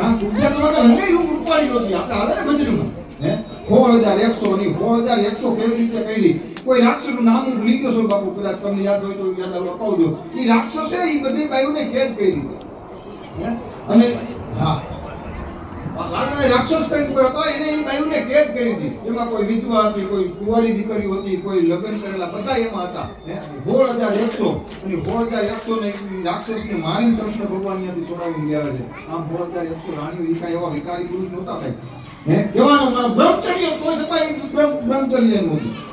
હા રૂપિયા તો રંગાઈ રૂપાળી નહોતી આપણે આવે ને ભજનમાં હે? સોળ હજાર એકસો ની સોળ હજાર એકસો કેવી રીતે કરી કોઈ રાક્ષસનું નામ હું ભૂલી ગયો છું બાપુ? કદાચ તમને યાદ હોય તો યાદ આવે અપાવજો. એ રાક્ષસે એ બધી બાયુને કેદ કરી હે? અને હા રાક્ષસ કરી એમાં કોઈ વિધવા હતી કોઈ કુંવારી દીકરી હતી, કોઈ લગ્ન કરેલા બધા એમાં હતા? સોળ હજાર ગયા છે. આમ સોળ હજાર એકસો રાણીઓ એવા વિકારી પુરુષ નહોતા થાય. હે? કહેવાનો મારો બ્રહ્મચર્ય કોઈ છતાં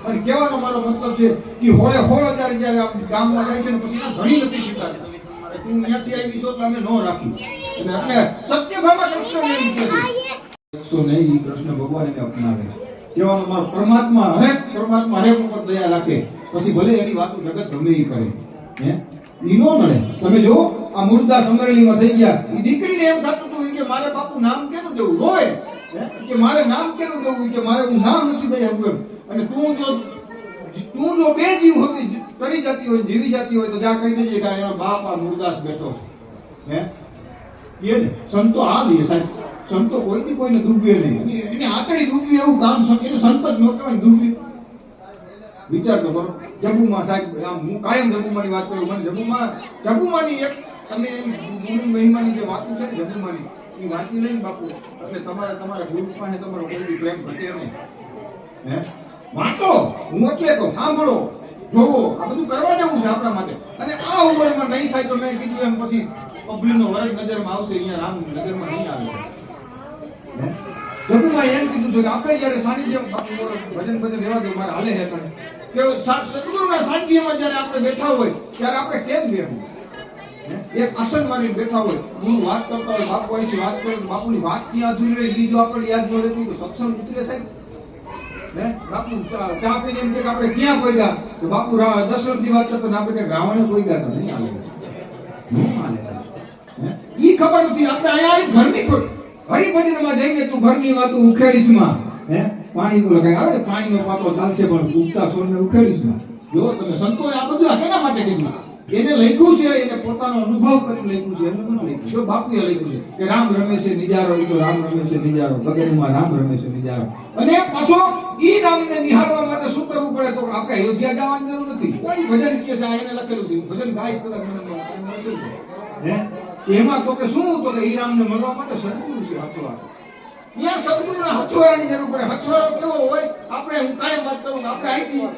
અને કહેવાનો મારો મતલબ છે કે હોળે હોળ હજાર જ્યારે ગામમાં જાય છે ને પછી ઘણી નથી શીખાતી. તું ત્યાંથી આવી છો એટલે અમે ન રાખી અને બાપુ નામ કેનું દેવું રોય. કે મારે નામ કેનું દેવું કે મારે હું નામ નથી દઈ અને તું તું જો બે જીવ હતી કરી જતી હોય, જીવી જતી હોય, તો જ્યાં કહી દેજે કે એનો બાપ આ મુરદાસ બેઠો હે? એ સંતો આ લે સાહેબ. સંતો કોઈથી કોઈને ડૂબે નહીં. એને આતળી ડૂબી એવું કામ એને સંત જ ન કહેવાય ડૂબી વિચાર તો કરો. જબુમાં સાહેબ હું કાયમ જબુમાની વાત કરું. મને જબુમાં જબુમાની એક, તમે મહિમાની જે વાતો છે ને જબુમાની એ વાંચી લઈને બાપુ, એટલે તમારે, તમારા ગુરુ પાસે તમારો કોઈ પ્રેમ ઘટે નહીં. હે? વાંચો. હું એટલે તો સાંભળો, જોવો. આ બધું કરવા જવું છે આપણા માટે. અને આ ઉંમરમાં નહીં થાય તો મેં કીધું એમ પછી પબ્લિકનો વરજ નજરમાં આવશે અહીંયા રામ નજરમાં નહીં આવે હે? જગુભાઈ એમ કીધું છે કે આપણે જ્યારે સાનિધ્ય બાપુ ભજન ભજન રહેવા દો મારે હાલે હે કરે કે સા- સદગુરુના સાનિધ્યમાં જ્યારે આપણે બેઠા હોય ત્યારે આપણે કેમ બેહવું હે? એક આસન મારીને બેઠા હોય ગુરુ વાત કરતા હોય બાપુ અહીંથી વાત કરે તો બાપુની વાત ક્યાં અધૂરી રહી બીજો આપણે યાદ ન રહેતું તો સત્સંગ ઉતરે સાહેબ હે? બાપુ ચા ચા પીને એમ કે કે આપણે ક્યાં પગ્યા તો બાપુ રા- દશરથની વાત કરતો ને આપણે કે રાવણે પગ્યા તો નહીં આવે નહીં માને હે? ઈ ખબર નથી. આપણે અહીંયા આવીને ઘરની ખોટ હરિભજનમાં જઈને તું ઘરની વાતો ઉખેડીશમાં. હે? પાણી નું લખાય આવે ને? પાણીનો પાતો ચાલશે પણ ઉગતા છોડને ઉખેડીશમાં. જો તમે સંતોએ આ બધું કેના માટે કીધું? એને લખ્યું છે, એને પોતાનો અનુભવ કરીને લખ્યું છે. એમને નથી લખ્યું? જો બાપુએ લખ્યું છે કે રામ રમે છે નિજારો તો રામ રમે છે નિજારો. ગગનમાં રામ રમે છે નિજારો. અને પાછો ઈ રામને નિહાળવા માટે શું કરવું પડે તો આપણે અયોધ્યા જવાની જરૂર નથી. કોઈ ભજન કે છે એને લખેલું છે. ભજન ગાય કદાચ મને હે? એમાં તો કે શું તો કે ઈ રામને મળવા માટે સદગુરુ છે હથવારો ત્યાં સદગુરુના હથવારાની જરૂર પડે. હથવારો કેવો હોય? આપણે હું કાયમ વાત કરું આપણે અહીંથી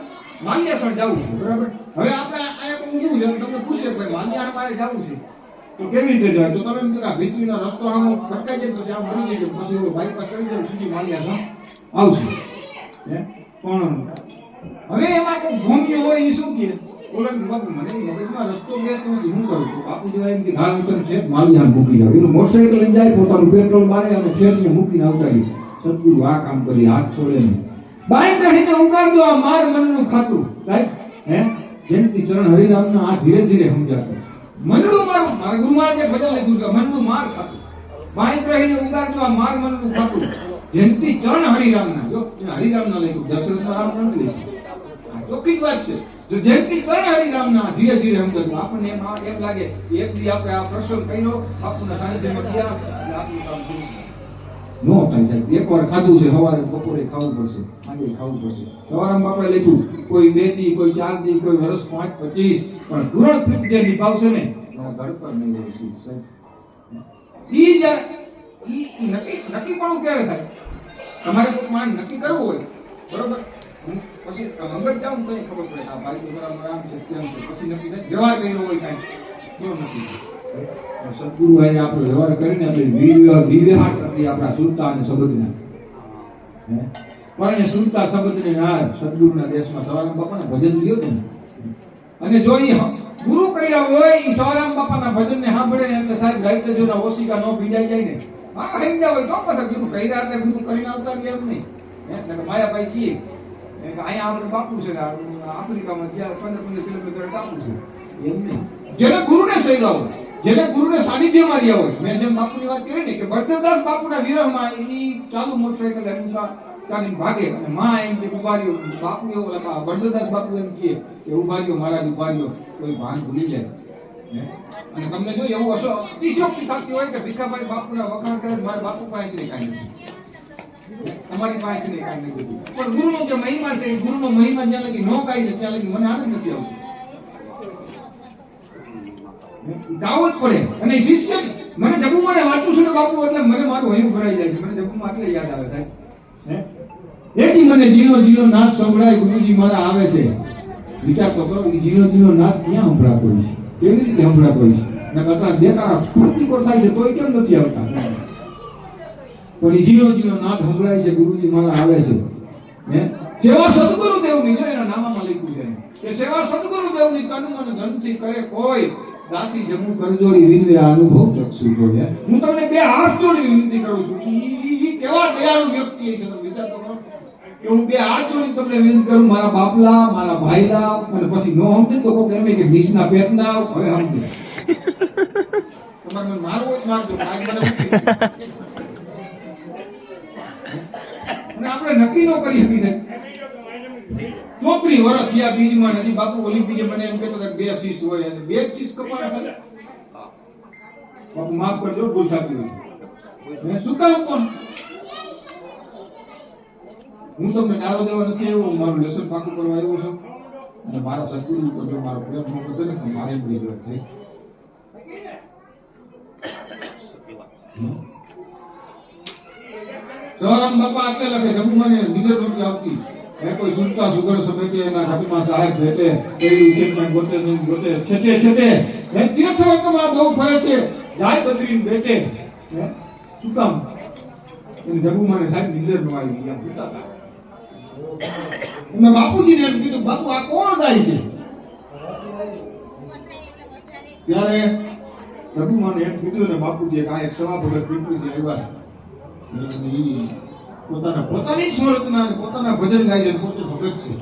માન્યાસણ જવું છે. બરાબર? હવે આપણે અહીંયા ઊંધું છે. તમને પૂછે ભાઈ માન્યાસણ મારે જવું છે? તો કેવી રીતે જાય? તો તમે એમ કે ભીતરીનો રસ્તો આમ ફટકાઈ જાય પછી આમ બની જાય પછી ઓલો બાઈક પર ચડી જાય સીધી માન્યાસણ આવશે. હે? પણ હવે એમાં કોઈ ભૂમિ હોય એ શું કહે? ઓલો મને કહીને ધીરે ધીરે સમજાતું. મનનું મારું મારા ગુરુ મહારાજે ભજન લીધું છે, મનનું માર ખાતું. બાઈ રહીને ઉગાડજો આ માર મનનું ખાતું. જેમથી ચરણ હરિરામના. જો હરિરામ હરિરામના લખ્યું. દશરથ રામ નથી લખ્યું. ચોખ્ખી વાત છે. જો જયંતિ ચરણ હરિરામના, ધીરે ધીરે સમજાતું આપણને એમ એમ લાગે એક આપણે આ પ્રસંગ કર્યો, આપણને સાનિધ્યમાં ગયા એટલે આપણું કામ પૂરું નો થાય સાહેબ એક ખાધું છે, સવારે બપોરે ખાવું પડશે ખાવું પડશે. સવારે બાપાએ લખ્યું કોઈ બે દી કોઈ ચાર દી કોઈ વર્ષ પાંચ, પચીસ, પણ ધોરણ પ્રીત જે નિભાવશે ને ઘર પર નહીં હોય છે સાહેબ. નક્કી નક્કી પણ ક્યારે થાય તમારે કોઈ માન નક્કી કરવું હોય, બરોબર? હું પછી અંગત જાઉં તો ખબર પડે આ ભાઈ તો બરાબર આમ છે તેમ છે. પછી નક્કી થાય, વ્યવહાર કર્યો હોય કાંઈ. તો નથી સદગુરુ આપણે વ્યવહાર કરીને આપણે સુરતા અને સંબંધના. પણ એને સુરતા, સંબંધને હાર સદગુરુના દેશમાં સવારામ બાપાના ભજન લ્યો ને અને જો ગુરુ કર્યા હોય, ઈ સવારામ બાપાના ભજનને સાંભળે એટલે સાહેબ રાઈતે જો ના ઓશિકા નો ભીડાઈ જાય ને. હા, સમજ્યા હોય તો ગુરુ કર્યા એટલે ગુરુ કરીને આવતા એમ નહીં. માયાભાઈ એ કે અહીંયા આપણે બાપુ છે આફ્રિકામાં જ્યાં પંદર પંદર કિલોમીટર બાપુ છે. એમ નહીં. જેને ગુરુને સૈગા હોય, જેને ગુરુને સાનિધ્યમાં રહ્યા હોય, મેં જેમ બાપુની વાત કરી ને કે ભદ્રદાસ બાપુના વિરહમાં એ ચાલુ મોટરસાઇકલ એમના કાઢીને ભાગે અને માં એમ કે ઊભા રહ્યો બાપુ એવો લખા ભદ્રદાસ બાપુ એમ કહે કે ઊભા રહ્યો મહારાજ ઊભા રહ્યો કોઈ ભાન ભૂલી જાય. અને તમને જો એવું હશો અતિશયોક્તિ થતી હોય કે ભીખાભાઈ બાપુના વખાણ કરે મારા બાપુ પાસે કાંઈ નથી. તમારી પાસેથી કાંઈ નથી પણ ગુરુનો જે મહિમા છે, એ ગુરુનો મહિમા જ્યાં લગી ન ગાય છે ત્યાં લગી મને આનંદ નથી આવતો. ગાવો જ પડે. અને શિષ્ય, મને જબુમાને વાંચું છું ને બાપુ, એટલે મને મારું હૈયું ભરાઈ જાય છે. મને જબુમાં એટલે યાદ આવે થાય હે? એથી મને જીનો જીનો નાથ સંભળાય, ગુરુજી મારા આવે છે. વિચાર તો કરો કે જીનો જીનો નાથ ક્યાં સંભળાતો છે? કેવી રીતે સંભળાતો છે? ને કતરા બેકાર સ્ફૂર્તિકોર થાય છે, તોય કેમ નથી આવતા? પણ જીરો જીનો નાદ સંભળાય છે, ગુરુજી મારા આવે છે. હે? સેવા સદગુરુ દેવની, જો એના નામામાં લખ્યું છે. કે સેવા સદગુરુ દેવની તનુ મન ધનથી કરે કોઈ દાસી જમુ કરજોડી વિનવે અનુભવ ચક્ષુ બોલે હું? તમને બે હાથ જોડી વિનંતી કરું છું. ઈ- કેવા દયાળુ વ્યક્તિ છે, તમે વિચાર કરો. કે હું બે હાથ જોડી તમને વિનંતી કરું, મારા બાપલા, મારા ભાઈલા, અને પછી નો સમજે તો કોક એમ કે બીજના પેટના હવે સમજે. તમારે મારો જ મારજો આજ મને અને આપણે નક્કી ન કરી શકી છે ચોત્રી વર્ષ થયા બીજમાં નથી. બાપુ ઓલી બીજે મને એમ કહેતો હતા બે શીશ હોય અને બે જ શીશ કપાણા ખાલી બાપુ માફ કરજો, ભૂલ થતી મેં શું કામ કોણ? હું તમને ડારો દેવા નથી આવ્યો મારું લેસન પાકું કરવા આવ્યો છું. અને મારા સદગુરુ ઉપર જો મારો પ્રેમ ન બધે ને મારે એમ બીજો છે સવારામ બાપા આટલે લખે જમુ મને નીંદર નથી આવતી મેં કોઈ સુનતા સુગર સમેટે એના હાથમાં સહાય ભેટે એવી ઉછેરમાં ગોતે નહીં ગોતે છેટે છેટે એ તીર્થવર્ગમાં બહુ ફરે છે. જાય બદરીને બેટે. શું કામ એને જગુમાને મને સાહેબ નીંદર નો આવી ગયા સુતા હતા. મેં બાપુજીને એમ કીધું, બાપુ, આ કોણ ગાય છે? ત્યારે જગુમાને એમ કીધું ને બાપુજીએ કાંઈ સવા ભગત પીપુજી આવ્યા છે. પોતાના પોતાની જ પોતાના ભજન ગાય પોતે ભગત છે.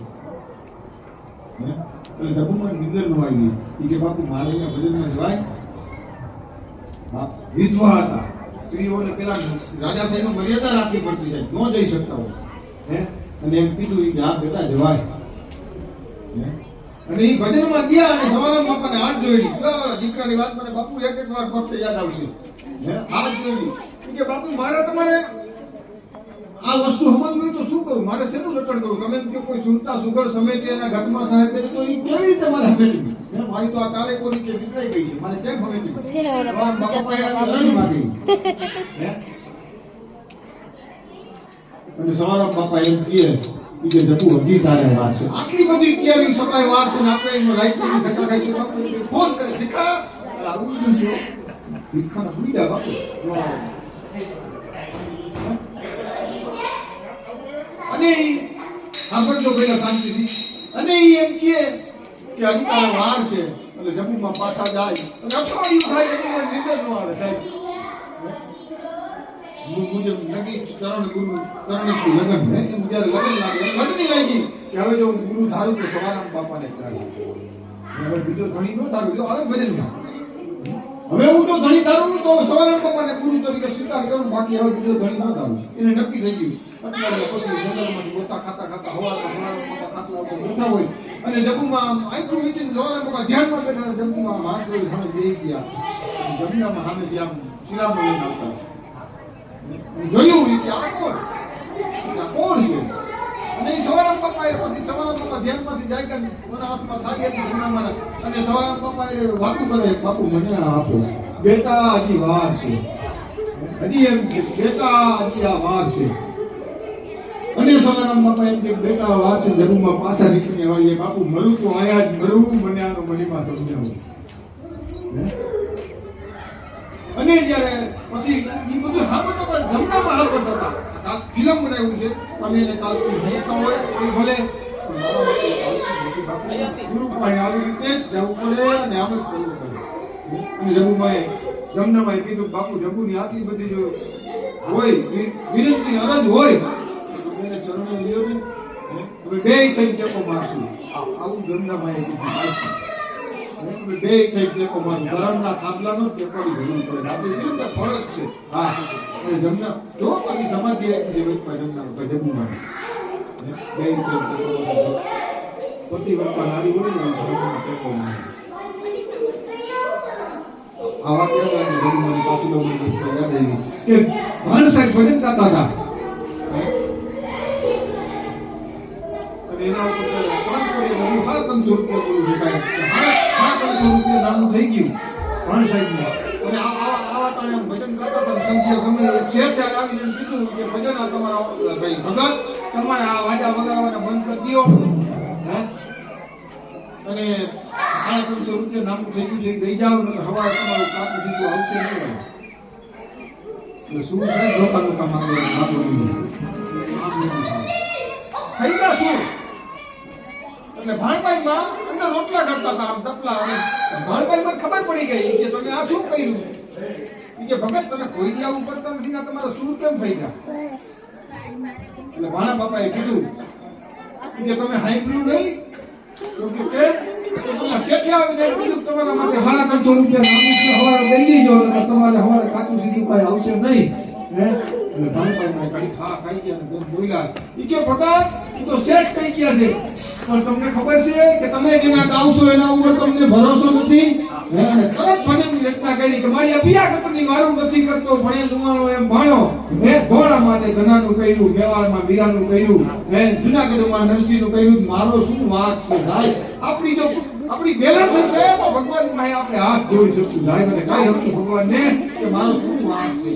એટલે નિંદર નો આવી એ કે બાપુ, મારે અહીંયા ભજનમાં જવાય વિધવા હતા. સ્ત્રીઓને પેલા રાજા સાહેબ મર્યાદા રાખવી પડતી જાય ન જઈ શકતા હોય. હે? અને એમ કીધું કે આ બેટા જવાય? અને એ ભજનમાં ગયા અને સવારે બાપાને હાથ જોઈ દીકરાની વાત મને બાપુ એક એક વાર ફક્ત યાદ આવશે. હે? હાથ જોઈ કે બાપુ મારે તમારે આ વસ્તુ સમજવી તો શું કરું? મારે શેનું રટણ કરવું તમે કે કોઈ સુરતા સુગર સમેટે એના ઘરમાં સાહેબ બેસે તો એ કેવી રીતે મારે સમેટવી મારી તો આ કાલે કોની કે વિતરાઈ ગઈ છે? મારે કેમ માગી. અને સવારા બાપા એમ કહે કે જતું હજી તારે વાર છે. આટલી બધી કેવી સકાય વાર છે ને આપણે એમાં રાઈટથી ધક્કા ખાઈ ફોન કરે શીખા આ આવું બધું શીખા હો. ભીખાના જા બાપુ. અને સાંભળજો પહેલા શાંતિથી. અને એ એમ કહે કે હજી તારે વાર છે એટલે જમીનમાં પાછા જાય. અને અઠવાડિયું થાય એટલે નીંદર ન આવે, સાહેબ. મુજબ નક્કી કરણ ગુરુ કરણ કી લગન, હે? એમ જ્યારે લાગે લગની લાગી, કે હવે જો ગુરુ ધારું તો જ હવે બીજો ઘણી નો ધારું, જો હવે ભજનમાં. હવે હું તો ધણી તારું તો સવારામ બાપાને ગુરુ તરીકે સ્વીકાર કરું, બાકી હવે બીજો ધણી ના ધારું એને નક્કી થઈ ગયું. અઠવાડિયા પછી જંગલમાંથી મોટા ખાતા ખાતા, હવાના સવારમાં મોટા ખાતા મોટા હોય. અને ડબ્બુમાં આંખું વીંચીને સવારામ બાપા ધ્યાનમાં બેઠા ડબ્બુમાં હાથ જોઈ સામે બેસી ગયા. જમીનામાં સામેથી આમ શિરામણ લઈને આવતા. જોયું રીતે આ કોણ? કોણ છે? અને એ સવારામ પપ્પા એ પછી સવારામ પપ્પા ધ્યાનમાંથી જાય કે કોના હાથમાં થાય કે જમણામાં અને સવારામ પપ્પા એ વાતું કરે બાપુ મને આપો. બેટા, હજી વાર છે. હજી એમ કે, બેટા, હજી આ વાર છે. અને સવારામ બાપા એમ કે, બેટા વાર છે, જરૂરમાં પાછા નીકળીને આવીએ. બાપુ, મરું તો આયા જ મરું, મને આનો મનીમાં સમજાવું. અને જ્યારે પછી એ બધું હાલત હતા જમણામાં કરતા હતા. આ ફિલ્મ બનાવ્યું છે. તમે એને કાલથી જોતા હોય એ ભલે પાસે આવી રીતે જવું પડે અને આમ જ કરવું પડે. અને જબુભાઈ જમનામાં કીધું બાપુ જબુની આટલી બધી જો હોય વિનંતી અરજ હોય બેને ચરણે લ્યો ને હવે બે થઈને ટેકો મારશું. આવું જમનાભાઈ કીધું. અમે બે કઈ ટેકો મારું ગરમના થાંભલાનો ટેકોની જરૂર પડે આપણે કીધું કે ફરજ છે. હા. જમના જો પછી સમાધિ આપી છે વચમાં જમનાર ભાઈ જમવું બે કઈ ટેકો હોય ને જમવાનો ટેકો મારે. ઘણી આવી. કે ભાન સાહેબ ભજન ગાતા હતા. અને એના ઉપર બધું સાડા ત્રણસો રૂપિયા બોલું ત્રણસો રૂપિયા નાનું થઈ ગયું. ભાન સાહેબનું. અને આ- આવા તમે ભજન કરતા ને સંધ્યા સમયે છે શેઠે આવીને કીધું કે ભજન આ તમારા ભાઈ ભગત, તમારે આ વાજા વગાડવાના બંધ કરી દો. અને સાડા ત્રણસો રૂપિયા નામું થઈ ગયું છે દઈ જાઓ ને હવા તમારું કામ થઈ ગયું આવશે નહીં શું થાય લોકા કામ થાય. થઈ ગયા શું? એટલે ભાણભાઈમાં અંદર રોટલા કરતા હતા, આમ તપલા ભાણભાઈમાં ખબર પડી ગઈ કે તમે આ શું કર્યું? કે, ભગત, તમે કોઈ દી આવું કરતા નથી ને તમારા સૂર કેમ થઈ ગયા એટલે ભાણા બાપાએ કીધું કે, તમે હાઈબ્રિડ નહીં? તો તમારા માટે સાડા કરજો રૂપિયા હવારે તમારે હવારે ખાતું સીધું કાંઈ આવશે નહીં. એટલે ભાણભાઈમાં ઘડી ખા ખાઈ ગયા અને બોલ્યા ઈ કે ભગત ઈ તો શેઠ કહી ગયા છે? પણ તમને ખબર છે કે તમે જેના આવશો એના ઉપર તમને ભરોસો નથી. તરત ભજનની રચના કરી કે મારી અભિયા વારું નથી કરતો ભણે લુવાણો એમ ભણો હે? ઘોડા માટે ઘનાનું કર્યું મેવાડમાં મીરાનું કર્યું હે જુનાગઢમાં નરસિંહનું કર્યું મારો શું વાત છે. સાહેબ આપણી જો આપણી બેલેન્સ છે તો ભગવાન પાસે આપણે હાથ જોઈ શકશું સાહેબ અને કાંઈ હતું ભગવાનને કે મારો શું વાત છે.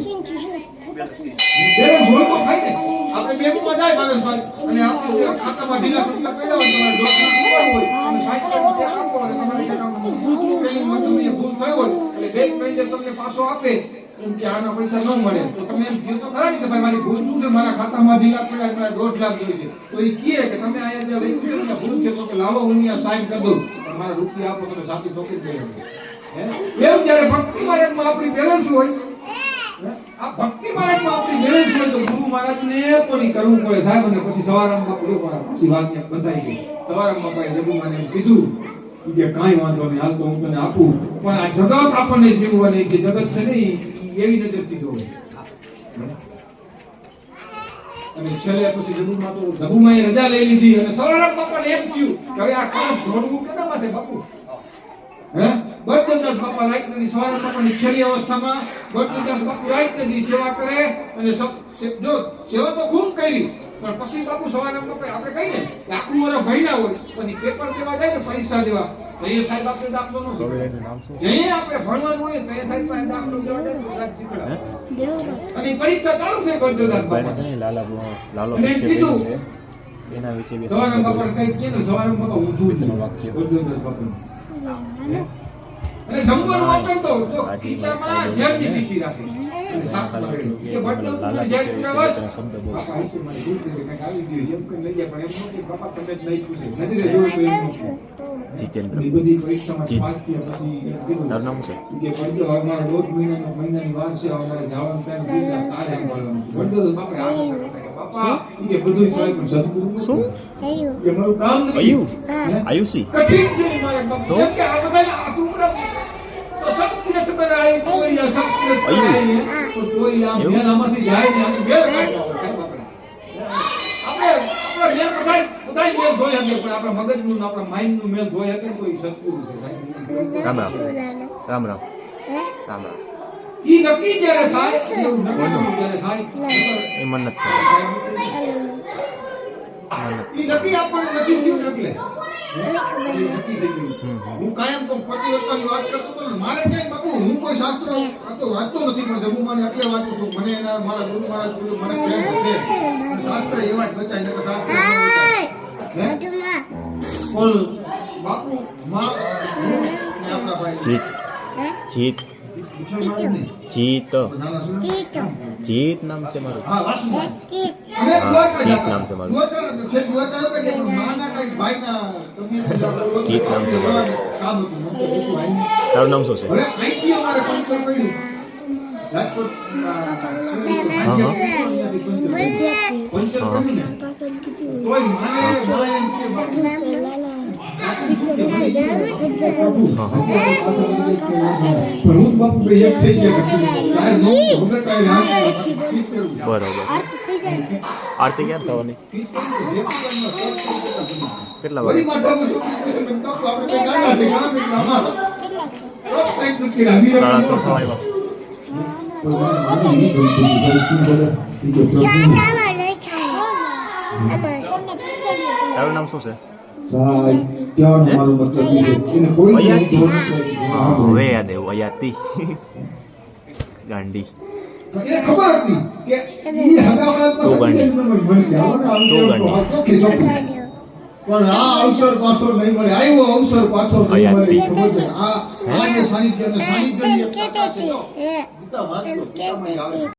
પડ્યા મારી ભૂલ મારા ખાતામાં પડ્યા દોઢ લાખ જોઈએ છે. તો એ કહે કે તમે અહીંયા ભૂલ છે તો લાવો, હું અહીંયા સાઈન આપો તમે ભક્તિ માર્ગમાં આપણી બેલેન્સ હોય આ ભક્તિ આપણી બેલેન્સ હોય તો ગુરુ મહારાજને પણ કરવું પડે સાહેબ પછી સવારમાં બાપુ જો મારા પછી વાત કીધું કે કાંઈ વાંધો નહીં, હાલ તો હું તને આપું. પણ આ જગત આપણને જીવવાની કે જગત છે ને એવી નજરથી જોવે. અને છેલ્લે પછી જગુમાં તો જગુમાએ રજા લઈ લીધી અને સવારમાં પણ એમ કે હવે આ કામ જોડવું કેના માટે બાપુ? હે? બદ્રદાસ બાપા રાઈતની સવારે બાપાની છેલ્લી અવસ્થામાં બદ્રદાસ બાપુ રાઈતની સેવા કરે અને જો સેવા તો ખૂબ કરી પણ પછી બાપુ સવારે બાપા આપણે કહીએ કે આખું મારા ભાઈ ના હોય. પછી પેપર દેવા જાય ને પરીક્ષા દેવા. તો સાહેબ આપણે દાખલો ન. આપણે ભણવાનું હોય તો સાહેબ પાસે દાખલો દેવા જાય. અને પરીક્ષા ચાલુ છે બદ્રદાસ બાપા લાલા કીધું. એના વિશે બે સવારે બાપા કઈ કે ને સવારે બાપા ઊંધું વાક્ય. બદ્રદાસ બાપા અને જમવાનું આપે તો જો ખીચામાં ઝેરની શીશી રાખે? આયુષી. તો? કોઈ તો કોઈ આમ? જાય ને, આમ મેલ આપણે. આપણે આપણે મેલ બધાય બધાય મેલ ધોઈ શકે પણ આપણા મગજનું ને આપણા માઇન્ડનું મેલ ધોઈ શકે તો ઈ છે રામ રામ. રામ રામ. રામ રામ. ઈ નક્કી જ્યારે થાય એવું નક્કી જ્યારે થાય એ મન નથી મન નથી. નથી થયું એટલે. હું કાયમ તો પતિવ્રતાની વાત કરતો મારે બાપુ હું કોઈ શાસ્ત્ર વાંચતો નથી પણ જગુમાને એટલે વાંચું છું મને એના મારા ગુરુ મહારાજ ગુરુ મને પ્રેમ શાસ્ત્ર એવા જ બચાય નકર શાસ્ત્ર ન બચાય. હે? બોલ બાપુ માં આપણા ભાઈ. જીત જીત? જીત જીત નામ છે મારું. અમે જતા. નામ છે મારું. જીત નામ છે મારું. તારું નામ શું છે? ઠીક. બરોબર. આરતી ક્યાં થવાની. કેટલા વાગે? સાડા ત્રણ તારું નામ શું છે? આવ્યું અયાતી. ગાંડી. એને ખબર હતી કે ઈ. પણ આ અવસર પાછો નહીં મળે. આવ્યો અવસર પાછો નહીં મળે. આ આ સાનિધ્ય સાનિધ્યની એક છે.